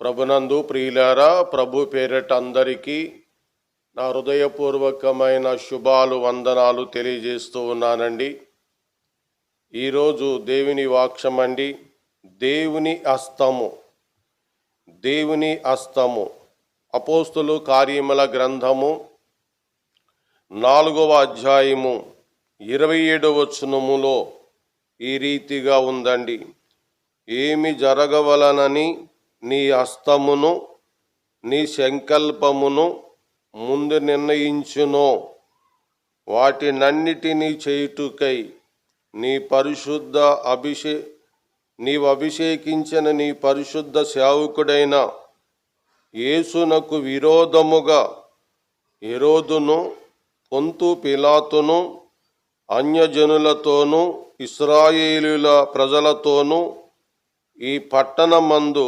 ప్రభునందు ప్రియులారా ప్రభు పేరట అందరికీ నా హృదయపూర్వకమైన శుభాలు వందనాలు తెలియజేస్తూ ఉన్నానండి. ఈరోజు దేవుని వాక్షమండి దేవుని అస్తము. దేవుని అస్తము. అపోస్తులు కార్యముల గ్రంథము నాలుగవ అధ్యాయము ఇరవై ఏడవ వచనములో ఈ రీతిగా ఉందండి. ఏమి జరగవలనని నీ అస్తమును నీ సంకల్పమును ముందు నిర్ణయించును. వాటినన్నిటినీ చేయుటకై నీ పరిశుద్ధ అభిషే నీవు అభిషేకించిన నీ పరిశుద్ధ సేవకుడైన యేసునకు విరోధముగా ఎరోదును పొంతు పిలాతును అన్యజనులతోనూ ఇస్రాయేలుల ప్రజలతోనూ ఈ పట్టణమందు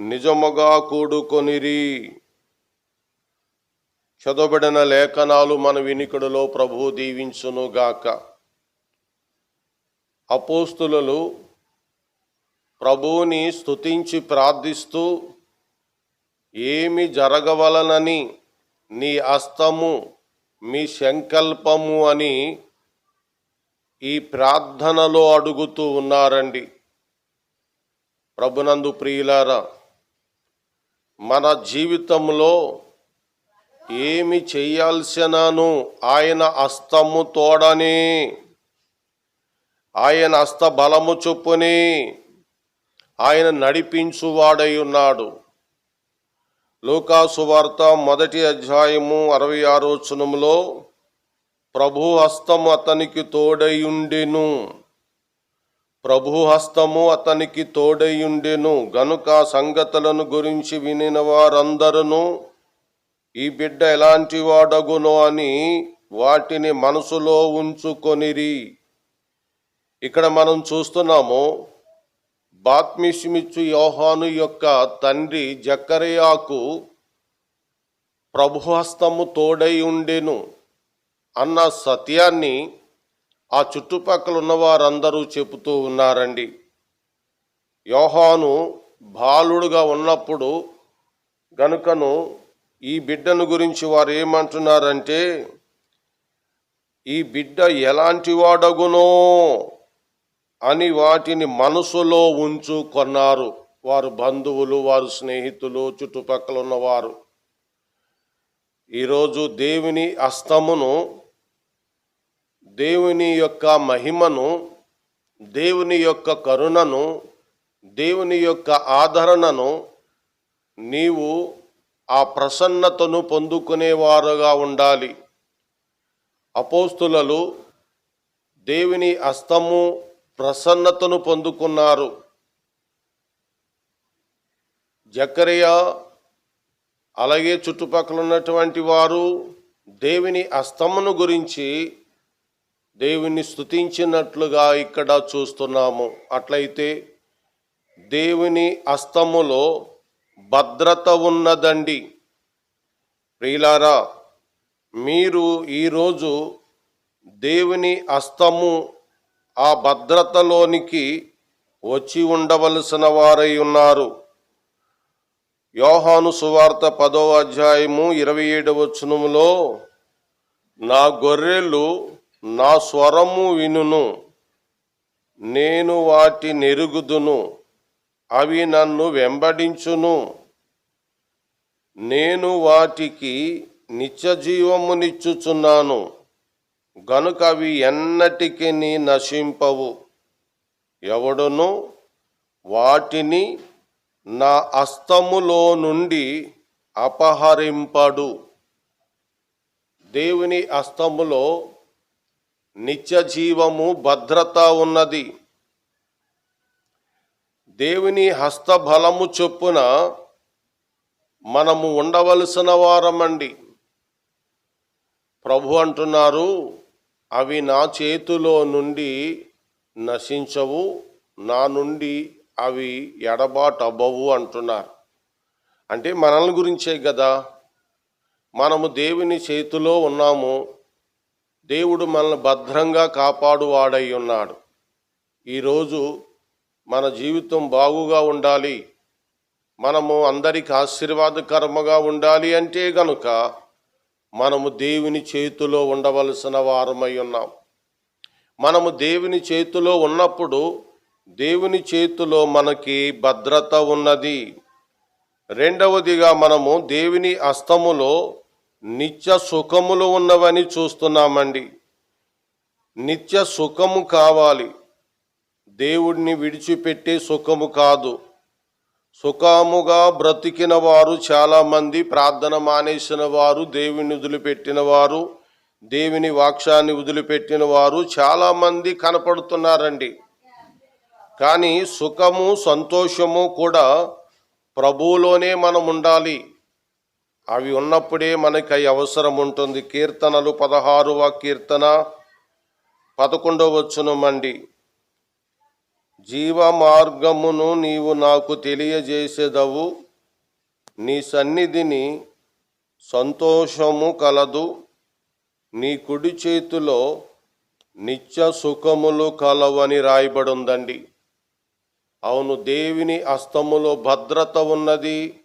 నిజముగా కూడుకొనిరి. చదవబడిన లేఖనాలు మన వినికుడిలో ప్రభు దీవించునుగాక. అపోస్తులు ప్రభువుని స్తుతించి ప్రార్థిస్తూ ఏమి జరగవలనని నీ అస్తము మీ సంకల్పము అని ఈ ప్రార్థనలో అడుగుతూ ఉన్నారండి. ప్రభునందు ప్రియులారా మన జీవితంలో ఏమి చేయాల్సినను? ఆయన అస్తము తోడని ఆయన అస్త బలము చొప్పుని ఆయన నడిపించువాడై ఉన్నాడు. లూకాసు వార్త మొదటి అధ్యాయము అరవై ఆరో వచనములో ప్రభు హస్తము అతనికి తోడయుండెను ప్రభుహస్తము అతనికి తోడయుండెను. గనుక సంగతులను గురించి వినిన వారందరూ ఈ బిడ్డ ఎలాంటి వాడగునో? అని వాటిని మనసులో ఉంచుకొనిరి. ఇక్కడ మనం చూస్తున్నాము బాత్మిషిమిచ్చు యోహాను యొక్క తండ్రి జక్కరయాకు ప్రభుహస్తము తోడై ఉండెను అన్న సత్యాన్ని ఆ చుట్టుపక్కల ఉన్నవారందరూ చెబుతూ ఉన్నారండి. యోహాను బాలుడుగా ఉన్నప్పుడు గనుకను ఈ బిడ్డను గురించి వారు ఏమంటున్నారంటే ఈ బిడ్డ ఎలాంటి వాడగునో అని వాటిని మనసులో ఉంచుకొన్నారు వారు బంధువులు వారు స్నేహితులు చుట్టుపక్కల ఉన్నవారు. ఈరోజు దేవుని అస్తమును దేవుని యొక్క మహిమను దేవుని యొక్క కరుణను దేవుని యొక్క ఆదరణను నీవు ఆ ప్రసన్నతను పొందుకునేవారుగా ఉండాలి. అపోస్తులలు దేవుని అస్తము ప్రసన్నతను పొందుకున్నారు. జకరియ అలాగే చుట్టుపక్కల ఉన్నటువంటి వారు దేవుని అస్తమును గురించి దేవుని స్తుతించినట్లుగా ఇక్కడ చూస్తున్నాము. అట్లయితే దేవుని అస్తములో భద్రత ఉన్నదండి. ప్రియులారా మీరు ఈరోజు దేవుని అస్తము ఆ భద్రతలోనికి వచ్చి ఉండవలసిన వారై ఉన్నారు. యోహాను సువార్త పదో అధ్యాయము ఇరవై ఏడవ వచనములో నా గొర్రెలు నా స్వరము వినును. నేను వాటి నెరుగుదును. అవి నన్ను వెంబడించును. నేను వాటికి నిత్యజీవమునిచ్చుచున్నాను. గనుక అవి ఎన్నటికి నశింపవు. ఎవడును? వాటిని నా అస్తములో నుండి అపహరింపడు. దేవుని అస్తములో నిత్య జీవము భద్రత ఉన్నది. దేవుని హస్తబలము చొప్పున మనము ఉండవలసిన వారమండి. ప్రభు అంటున్నారు అవి నా చేతిలో నుండి నశించవు నా నుండి అవి ఎడబాటు అవ్వవు అంటున్నారు. అంటే మనల్ని గురించే కదా? మనము దేవుని చేతిలో ఉన్నాము దేవుడు మనల్ని భద్రంగా కాపాడువాడై ఉన్నాడు ఈరోజు మన జీవితం బాగుగా ఉండాలి. మనము అందరికి ఆశీర్వాదకరముగా ఉండాలి అంటే గనుక మనము దేవుని చేతిలో ఉండవలసిన వారమై ఉన్నాం. మనము దేవుని చేతిలో ఉన్నప్పుడు దేవుని చేతిలో మనకి భద్రత ఉన్నది. రెండవదిగా మనము దేవుని అస్తములో నిత్య సుఖములు ఉన్నవని చూస్తున్నామండి. నిత్య సుఖము కావాలి. దేవుడిని విడిచిపెట్టే సుఖము కాదు. సుఖముగా బ్రతికిన వారు చాలామంది ప్రార్థన మానేసిన వారు దేవుని వదిలిపెట్టిన వారు దేవుని వాక్షాన్ని వదిలిపెట్టిన వారు చాలామంది కనపడుతున్నారండి. కానీ సుఖము సంతోషము కూడా ప్రభువులోనే మనం ఉండాలి. అవి ఉన్నప్పుడే మనకి అవి అవసరం ఉంటుంది. కీర్తనలు పదహారవ కీర్తన పదకొండవ వచ్చునమండి జీవ మార్గమును నీవు నాకు తెలియజేసేదవు. నీ సన్నిధిని సంతోషము కలదు. నీ కుడి చేతిలో నిత్య సుఖములు కలవని రాయబడి ఉందండి. అవును దేవుని అస్తములో భద్రత ఉన్నది.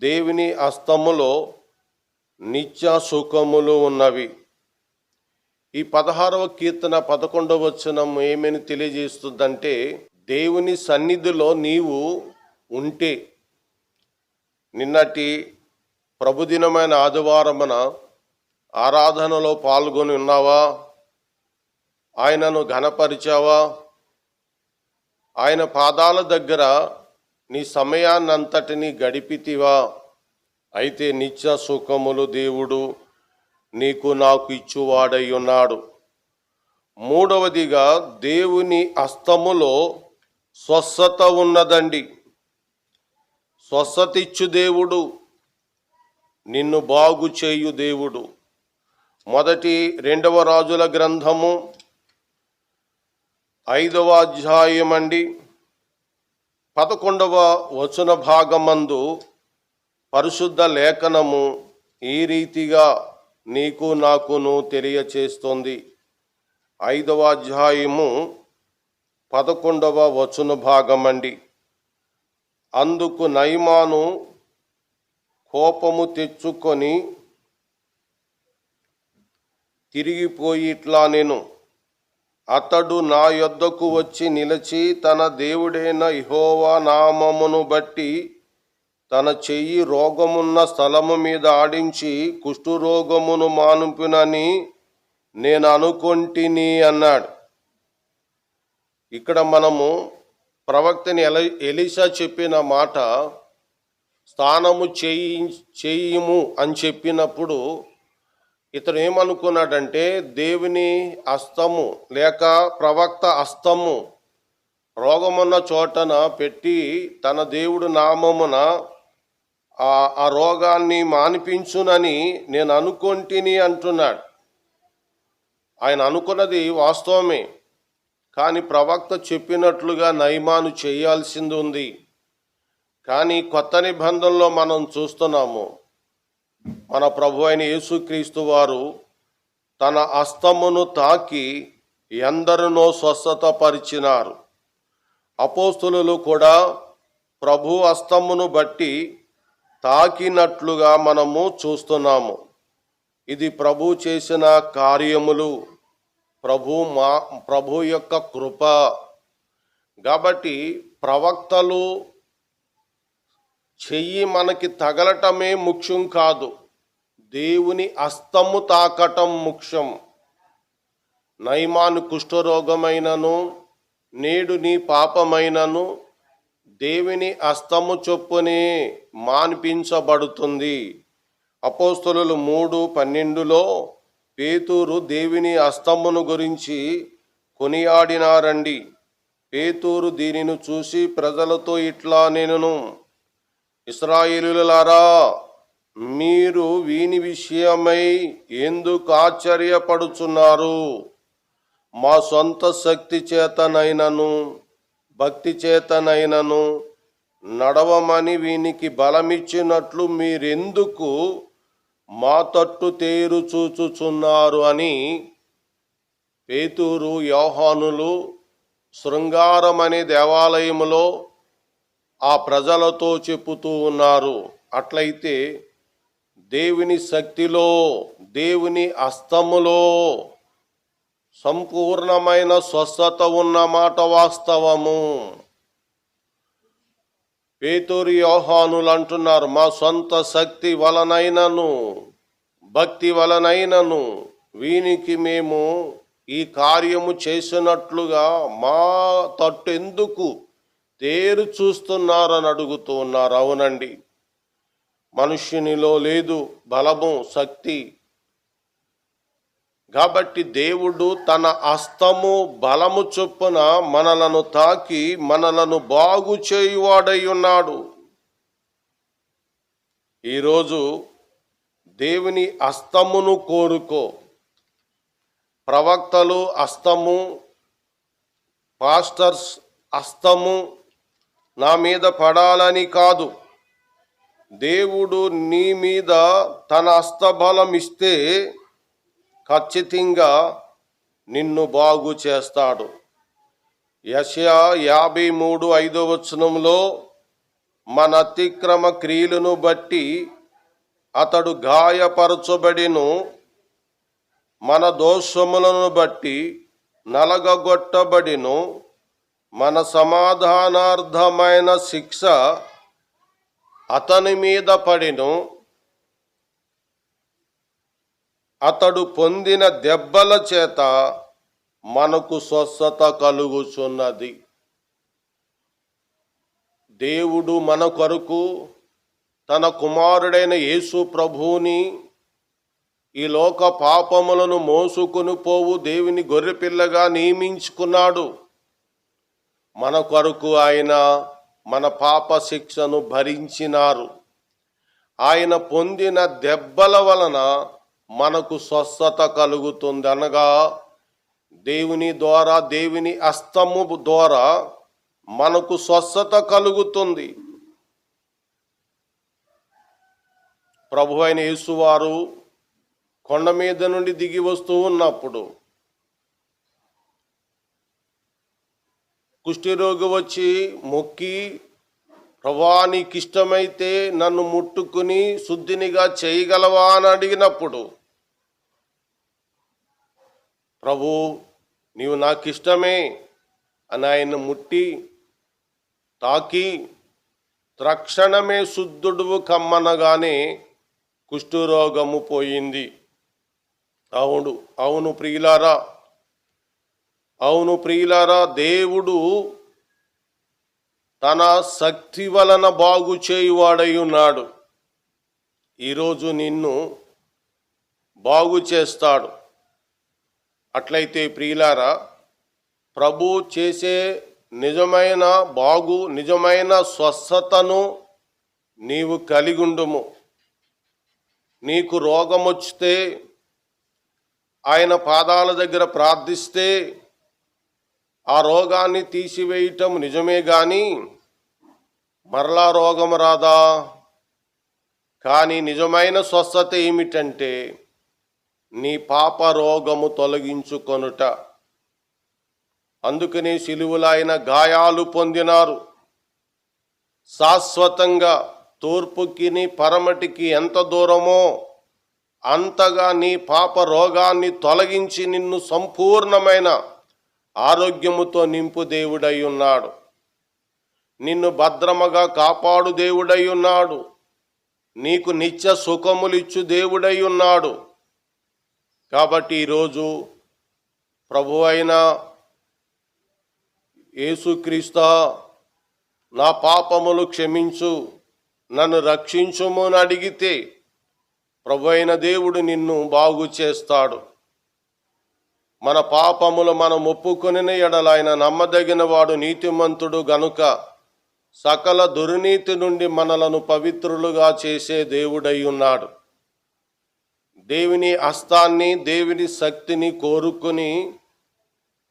దేవుని హస్తములో నిత్య సుఖములు ఉన్నవి. ఈ పదహారవ కీర్తన పదకొండవ వచనం ఏమని తెలియజేస్తుందంటే దేవుని సన్నిధిలో నీవు ఉంటే నిన్నటి ప్రభుదినమైన ఆదివారమున ఆరాధనలో పాల్గొని ఉన్నావా? ఆయనను ఘనపరిచావా? ఆయన పాదాల దగ్గర నీ సమయాన్నంతటిని గడిపితివా. అయితే నిత్య సుఖములు దేవుడు నీకు నాకు ఇచ్చువాడై ఉన్నాడు మూడవదిగా దేవుని అస్తములో స్వస్థత ఉన్నదండి. స్వస్థత ఇచ్చు దేవుడు. నిన్ను బాగు చేయు దేవుడు. మొదటి రెండవ రాజుల గ్రంథము ఐదవ అధ్యాయం అండి పదకొండవ వచన భాగమందు పరిశుద్ధ లేఖనము ఈ రీతిగా నీకు నాకును తెలియచేస్తోంది. ఐదవ అధ్యాయము పదకొండవ వచన భాగమండి. అందుకు నయమాను కోపము తెచ్చుకొని తిరిగిపోయి ఇట్లా నేను అతడు నా యొద్దకు వచ్చి నిలిచి తన దేవుడైన ఇహోవా నామమును బట్టి తన చెయ్యి రోగమున్న స్థలము మీద ఆడించి కుష్ఠురోగమును మానుపునని నేను అనుకొంటిని అన్నాడు. ఇక్కడ మనము ప్రవక్తని ఎల ఎలిసా చెప్పిన మాట స్థానము చేయి చేయుము అని చెప్పినప్పుడు ఇతను ఏమనుకున్నాడంటే దేవుని అస్తము లేక ప్రవక్త అస్తము రోగమున్న చోటన పెట్టి తన దేవుడు నామమున ఆ ఆ రోగాన్ని మానిపించునని నేను అనుకొంటిని అంటున్నాడు. ఆయన అనుకున్నది వాస్తవమే కానీ ప్రవక్త చెప్పినట్లుగా నయమాను చేయాల్సింది ఉంది. కానీ కొత్త నిబంధనలో మనం చూస్తున్నాము మన ప్రభు అయిన యేసుక్రీస్తు వారు తన అస్తమును తాకి ఎందరినో స్వస్థత పరిచినారు అపోస్తులు కూడా ప్రభు అస్తమును బట్టి తాకినట్లుగా మనము చూస్తున్నాము. ఇది ప్రభు చేసిన కార్యములు ప్రభు మా ప్రభు యొక్క కృప. కాబట్టి ప్రవక్తలు చెయ్యి మనకి తగలటమే ముఖ్యం కాదు. దేవుని అస్తము తాకటం ముఖ్యం. నయమాను కుష్ఠరోగమైనను నేడు నీ పాపమైనను దేవుని అస్తము చొప్పునే మాన్పించబడుతుంది. అపోస్తలు మూడు పన్నెండులో పేతూరు దేవుని అస్తమును గురించి కొనియాడినారండి. పేతూరు దీనిని చూసి ప్రజలతో ఇట్లా నేను ఇస్రాయిలులారా మీరు వీని విషయమై ఎందుకు ఆశ్చర్యపడుచున్నారు? మా సొంత శక్తి చేతనైనను భక్తి చేతనైనను నడవమని వీనికి బలమిచ్చినట్లు మీరెందుకు మా తట్టు తేరు చూచుచున్నారు అని పేతూరు యోహానులు శృంగారం దేవాలయములో ఆ ప్రజలతో చెప్పుతూ ఉన్నారు. అట్లయితే దేవుని శక్తిలో దేవుని అస్తములో సంపూర్ణమైన స్వస్థత ఉన్న మాట వాస్తవము. పేతూరి యోహానులు అంటున్నారు మా సొంత శక్తి వలనైనను భక్తి వలనైనను వీనికి మేము ఈ కార్యము చేసినట్లుగా మా తట్టు ఎందుకు తేరు చూస్తున్నారని అడుగుతూ ఉన్నారు. అవునండి. మనుష్యునిలో లేదు బలము శక్తి. కాబట్టి దేవుడు తన అస్తము బలము చొప్పున మనలను తాకి మనలను బాగు చేయువాడై ఉన్నాడు. ఈరోజు దేవుని అస్తమును కోరుకో. ప్రవక్తలు అస్తము పాస్టర్స్ అస్తము నా మీద పడాలని కాదు. దేవుడు నీ మీద తన హస్తబలం ఇస్తే ఖచ్చితంగా నిన్ను బాగు చేస్తాడు. యశయా యాభై మూడు ఐదో వచనంలో మన అతిక్రమ క్రియలను బట్టి అతడు గాయపరచబడిను. మన దోషములను బట్టి నలగగొట్టబడిను. మన సమాధానార్థమైన శిక్ష అతని మీద పడిను. అతడు పొందిన దెబ్బల చేత మనకు స్వస్థత కలుగుచున్నది. దేవుడు మన కొరకు తన కుమారుడైన యేసు ప్రభువుని ఈ లోక పాపములను మోసుకుని పోవు దేవుని గొర్రెపిల్లగా నియమించుకున్నాడు. మన కొరకు ఆయన మన పాప శిక్షను భరించినారు. ఆయన పొందిన దెబ్బల వలన మనకు స్వస్థత కలుగుతుంది అనగా దేవుని ద్వారా దేవుని అస్తము ద్వారా మనకు స్వస్థత కలుగుతుంది. ప్రభు అయిన యేసువారు కొండ మీద నుండి దిగి వస్తూ ఉన్నప్పుడు కుష్ఠరోగి వచ్చి మొక్కి ప్రభా నీకిష్టమైతే నన్ను ముట్టుకుని శుద్ధినిగా చేయగలవా అని అడిగినప్పుడు ప్రభు నీవు నాకు ఇష్టమే అని ఆయన ముట్టి తాకి తక్షణమే శుద్ధుడువు కమ్మనగానే కుష్ఠరోగము పోయింది. అవును అవును ప్రియులారా అవును ప్రియులారా దేవుడు తన శక్తి వలన బాగు చేయువాడై ఉన్నాడు. ఈరోజు నిన్ను బాగు చేస్తాడు. అట్లయితే ప్రియులారా ప్రభు చేసే నిజమైన బాగు నిజమైన స్వస్థతను నీవు కలిగుండుము. నీకు రోగం వచ్చితే ఆయన పాదాల దగ్గర ప్రార్థిస్తే ఆ రోగాన్ని తీసివేయటం నిజమే గాని మరలా రోగం రాదా? కానీ నిజమైన స్వస్థత ఏమిటంటే నీ పాప రోగము తొలగించుకొనుట. అందుకనే శిలువులైన గాయాలు పొందినారు. శాశ్వతంగా తూర్పుకిని పరమటికి ఎంత దూరమో అంతగా నీ పాప రోగాన్ని తొలగించి నిన్ను సంపూర్ణమైన ఆరోగ్యముతో నింపు దేవుడై ఉన్నాడు నిన్ను భద్రముగా కాపాడు దేవుడై ఉన్నాడు నీకు నిత్య సుఖములిచ్చు దేవుడై ఉన్నాడు కాబట్టి ఈరోజు ప్రభు అయిన యేసుక్రీస్తా నా పాపములు క్షమించు నన్ను రక్షించుము అని అడిగితే ప్రభు అయిన దేవుడు నిన్ను బాగు చేస్తాడు. మన పాపములు మనం ఒప్పుకొనిన ఎడల ఆయన నమ్మదగిన వాడు నీతిమంతుడు గనుక సకల దుర్నీతి నుండి మనలను పవిత్రులుగా చేసే దేవుడై ఉన్నాడు. దేవుని హస్తాన్ని దేవుని శక్తిని కోరుకుని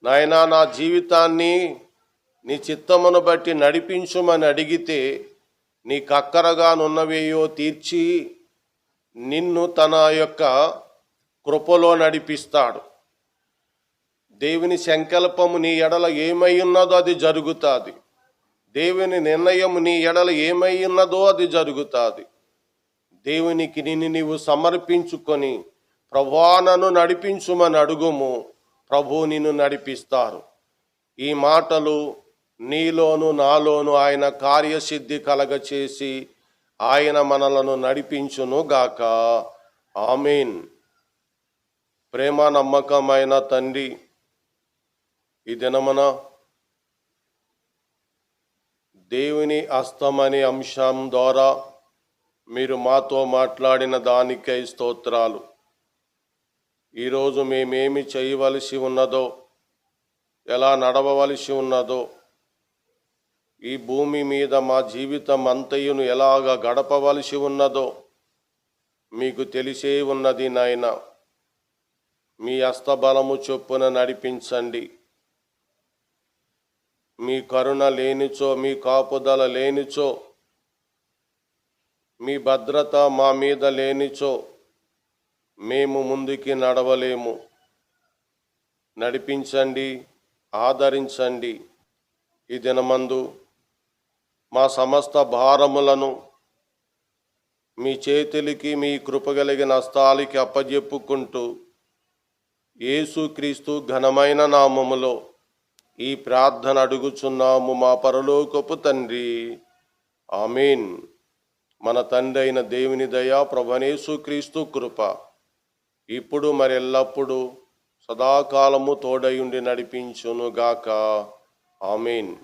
నాయనా నా జీవితాన్ని నీ చిత్తమును బట్టి నడిపించుమని అడిగితే నీ కక్కరగానున్నవేయో తీర్చి నిన్ను తన యొక్క కృపలో నడిపిస్తాడు. దేవుని సంకల్పము నీ ఎడల ఏమై ఉన్నదో అది జరుగుతుంది. దేవుని నిర్ణయం నీ ఎడల ఏమై ఉన్నదో అది జరుగుతుంది. దేవునికి నిన్ను నీవు సమర్పించుకొని ప్రభువా నన్ను నడిపించుమని అడుగుము ప్రభు నిన్ను నడిపిస్తారు. ఈ మాటలు నీలోను నాలోను ఆయన కార్యసిద్ధి కలగచేసి ఆయన మనలను నడిపించును గాక ఆమెన్. ప్రేమ నమ్మకమైన తండ్రి ఈ దినమున దేవుని అస్తమనే అంశం ద్వారా మీరు మాతో మాట్లాడిన దానికై స్తోత్రాలు. ఈరోజు మేమేమి చేయవలసి ఉన్నదో ఎలా నడవవలసి ఉన్నదో ఈ భూమి మీద మా జీవితం అంతయును ఎలాగ గడపవలసి ఉన్నదో మీకు తెలిసే ఉన్నది నాయన. మీ హస్తబలము చొప్పున నడిపించండి. మీ కరుణ లేనిచో మీ కాపుదల లేనిచో మీ భద్రత మా మీద లేనిచో మేము ముందుకి నడవలేము. నడిపించండి ఆదరించండి ఈ దినమందు. మా సమస్త భారములను మీ చేతులకి మీ కృపగలిగిన హస్తాలకి అప్పజెప్పుకుంటూ యేసుక్రీస్తు ఘనమైన నామములో ఈ ప్రార్థన అడుగుచున్నాము మా పరలోకపు తండ్రి. ఆమెన్. మన తండ్రి అయిన దేవుని దయా ప్రభనేసుక్రీస్తు కృప. ఇప్పుడు మరెల్లప్పుడూ సదాకాలము తోడయుండి నడిపించునుగాక. ఆమెన్.